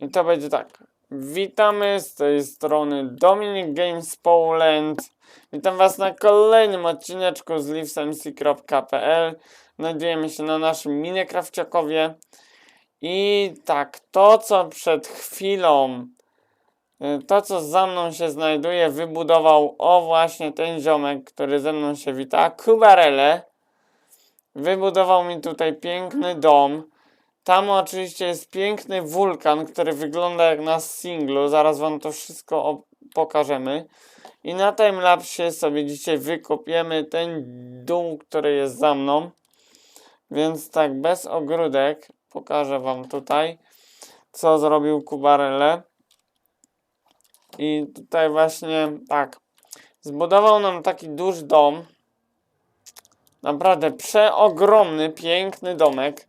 I to będzie tak. Witamy z tej strony Dominic Games Poland. Witam Was na kolejnym odcineczku z livesmc.pl. Znajdujemy się na naszym Minecraftciakowie. I tak, to co przed chwilą, y, to co za mną się znajduje, wybudował o właśnie ten ziomek, który ze mną się wita, Kubarele. Wybudował mi tutaj piękny dom. Tam oczywiście jest piękny wulkan, który wygląda jak na singlu. Zaraz wam to wszystko pokażemy. I na timelapsie sobie dzisiaj wykopiemy ten dół, który jest za mną. Więc tak, bez ogródek pokażę wam tutaj, co zrobił Kubarele. I tutaj właśnie tak, zbudował nam taki duży dom. Naprawdę przeogromny, piękny domek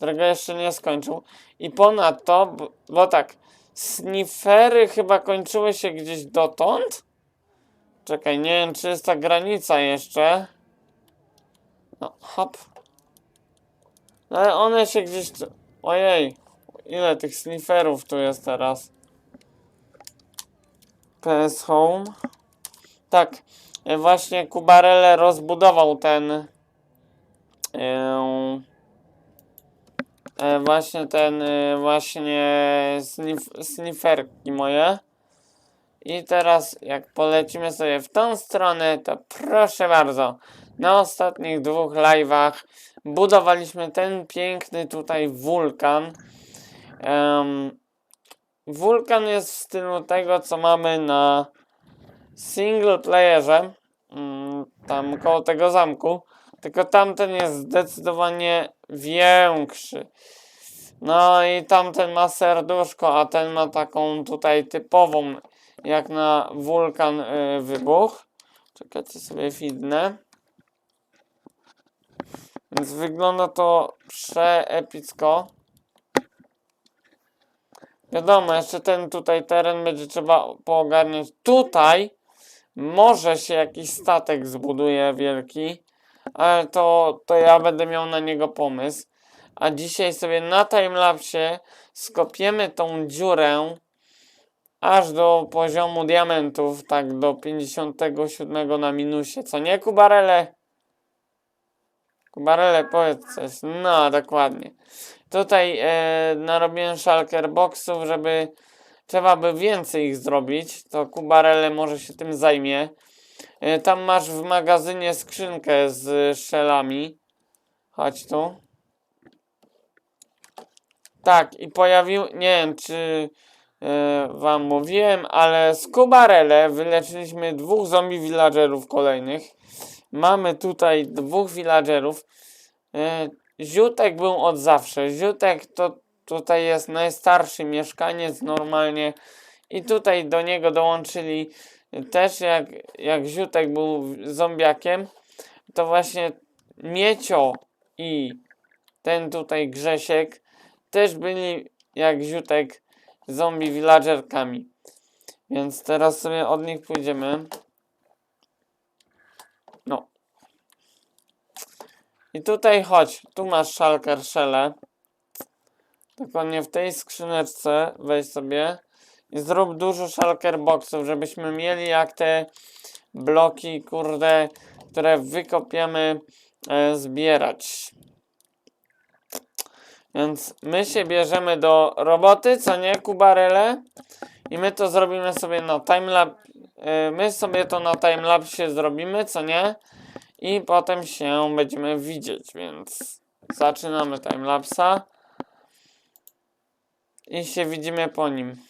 którego jeszcze nie skończył. I ponadto, bo, tak, snifery chyba kończyły się gdzieś dotąd. Czekaj, nie wiem, czy jest ta granica jeszcze. No, hop. No, ale one się gdzieś. Ojej, ile tych sniferów tu jest teraz? PS Home. Tak, właśnie Kubarele rozbudował ten. Yy, E, właśnie ten, e, właśnie snif, sniferki moje. I teraz jak polecimy sobie w tą stronę, to proszę bardzo, na ostatnich dwóch live'ach budowaliśmy ten piękny tutaj wulkan. Em, wulkan jest w stylu tego, co mamy na single playerze, mm, tam koło tego zamku, tylko tamten jest zdecydowanie większy. No i tamten ma serduszko, a ten ma taką tutaj typową, jak na wulkan y, wybuch. Czekajcie sobie widnę. Więc wygląda to przeepicko. Wiadomo, jeszcze ten tutaj teren będzie trzeba poogarniać. Tutaj może się jakiś statek zbuduje wielki, to, to ja będę miał na niego pomysł. A dzisiaj sobie na timelapsie skopiemy tą dziurę aż do poziomu diamentów, tak do 57 na minusie. Co nie, Kubarele? Kubarele, powiedz coś. No, dokładnie. Tutaj e, narobiłem shulker boxów, żeby trzeba by więcej ich zrobić. To Kubarele może się tym zajmie. E, tam masz w magazynie skrzynkę z szelami. Chodź tu. Tak, i pojawił, nie wiem czy e, wam mówiłem, ale z Kubarele wyleczyliśmy dwóch zombie villagerów kolejnych. Mamy tutaj dwóch villagerów. E, Ziutek był od zawsze. Ziutek to tutaj jest najstarszy mieszkaniec normalnie. I tutaj do niego dołączyli też jak, jak Ziutek był zombiakiem, to właśnie Miecio i ten tutaj Grzesiek też byli jak Ziutek zombie villagerkami. Więc teraz sobie od nich pójdziemy. No. I tutaj chodź, tu masz szalker szele. Tylko nie w tej skrzyneczce, weź sobie i zrób dużo shulker boxów, żebyśmy mieli jak te bloki, kurde, które wykopiemy, e, zbierać. Więc my się bierzemy do roboty, co nie, Kubarele? I my to zrobimy sobie na timelap. E, my sobie to na timelapsie zrobimy, co nie? I potem się będziemy widzieć, więc zaczynamy timelapsa. I się widzimy po nim.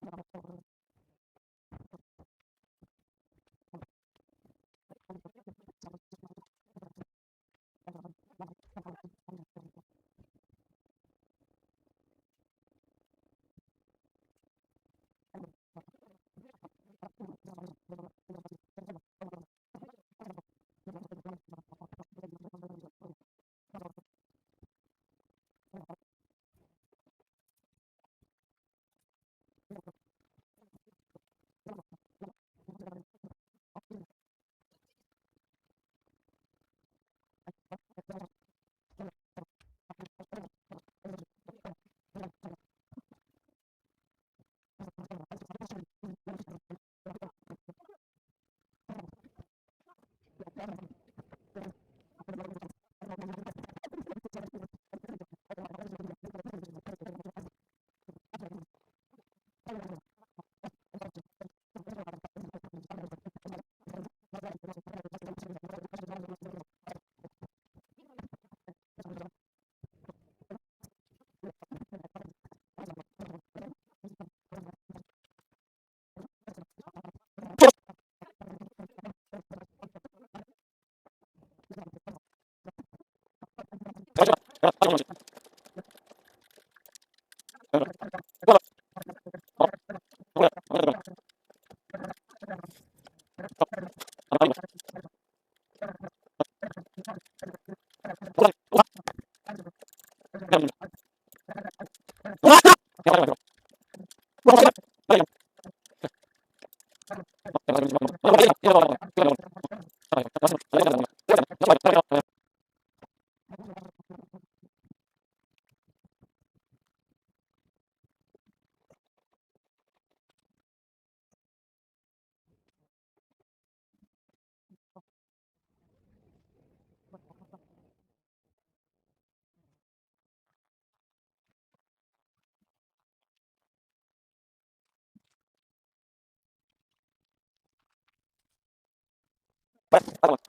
Thank you. Vamos.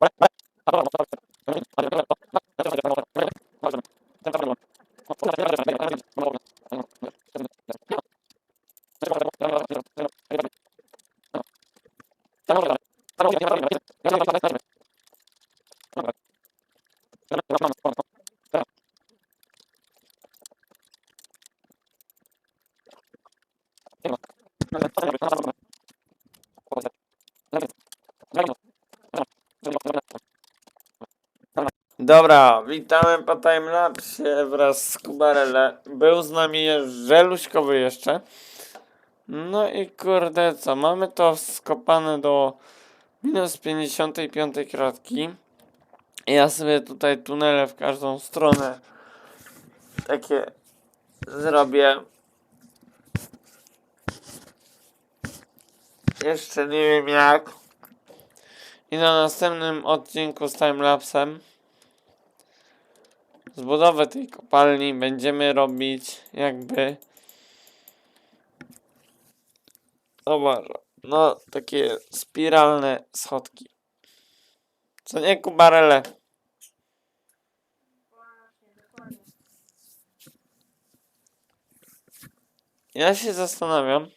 Gracias. Dobra, witamy po timelapsie wraz z Kubarele. Był z nami Żeluśkowy jeszcze. No i kurde co, mamy to skopane do minus 55 kratki. Ja sobie tutaj tunele w każdą stronę takie zrobię. Jeszcze nie wiem jak. I na następnym odcinku z timelapsem z budowę tej kopalni będziemy robić jakby zobacz, no takie spiralne schodki. Co nie kubarele? Ja się zastanawiam,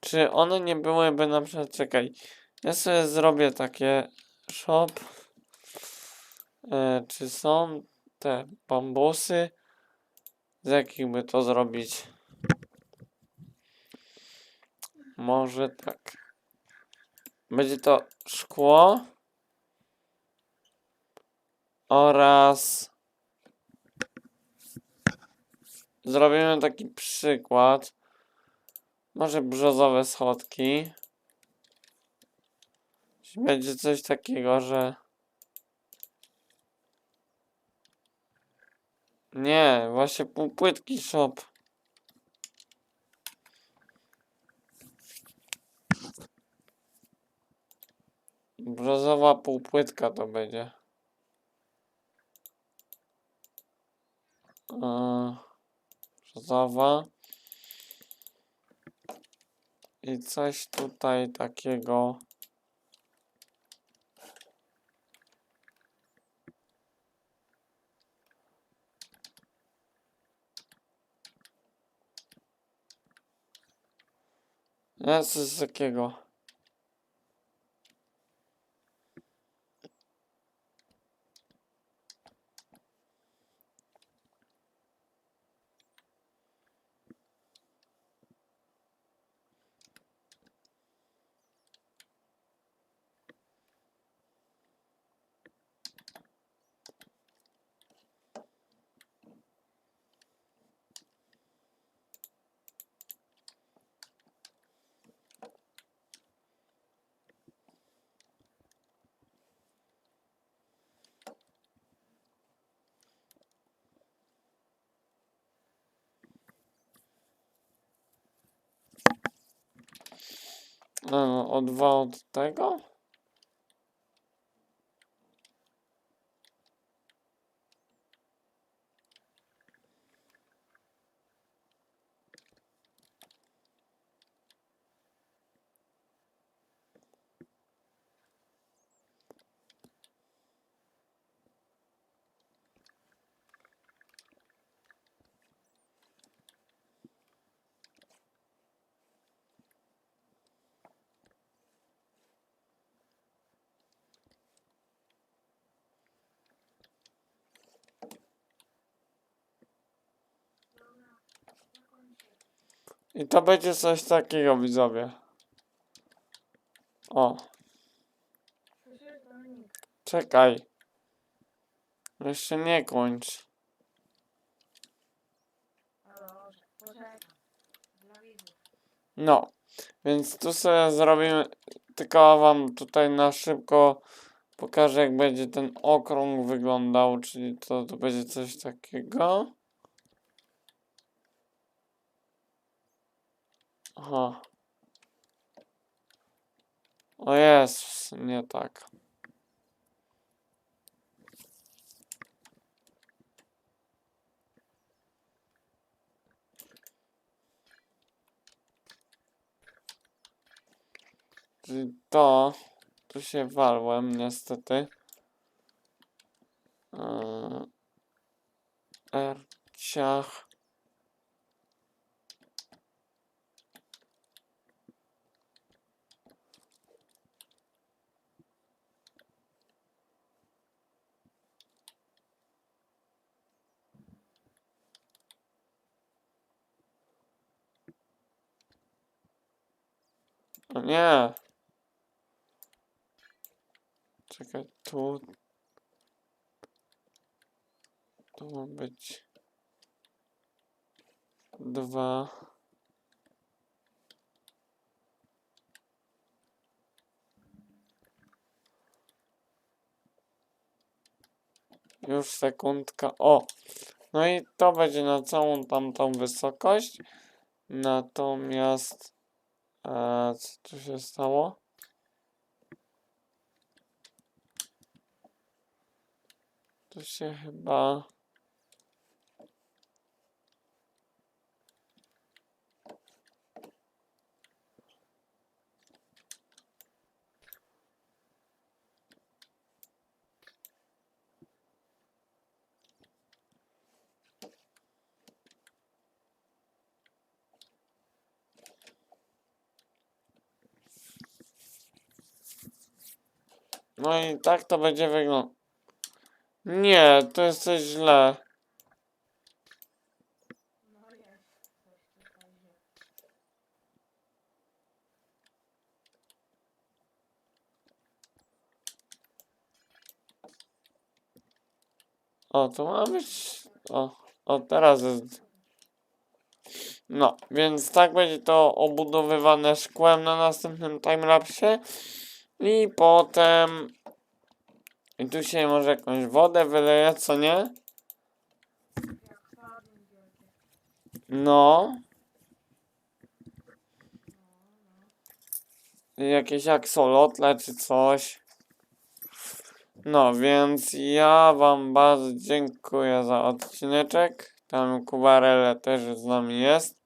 czy one nie byłyby na przykład, czekaj, ja sobie zrobię takie shop, e, czy są te bambusy, z jakich by to zrobić? Może tak. Będzie to szkło oraz zrobimy taki przykład. Może brzozowe schodki. Będzie coś takiego, że Nie, właśnie półpłytki shop. Brzozowa półpłytka to będzie. Brzozowa. I coś tutaj takiego. Jest coś takiego. No, o dwa od tego? I to będzie coś takiego, widzowie. O, czekaj. Jeszcze nie kończ. No, więc tu sobie zrobimy, tylko wam tutaj na szybko pokażę jak będzie ten okrąg wyglądał, czyli to, to będzie coś takiego. Aha. O jest, nie tak. To, tu się walłem niestety. Eee, Erciach. O nie. Czekaj, tu. Tu ma być. Dwa. Już sekundka. O! No i to będzie na całą tamtą wysokość. Natomiast. E, co tu się stało? Tu się chyba. No i tak to będzie wyglądać. Nie, to jest coś źle. O, to ma być. O, o teraz jest. No, więc tak będzie to obudowywane szkłem na następnym timelapsie. I potem. Tu się może jakąś wodę wyleje, co nie? No. Jakieś aksolotle czy coś. No, więc ja wam bardzo dziękuję za odcineczek. Tam Kubarele też z nami jest.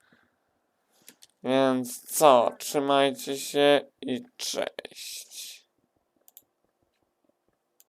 Więc co? Trzymajcie się i cześć.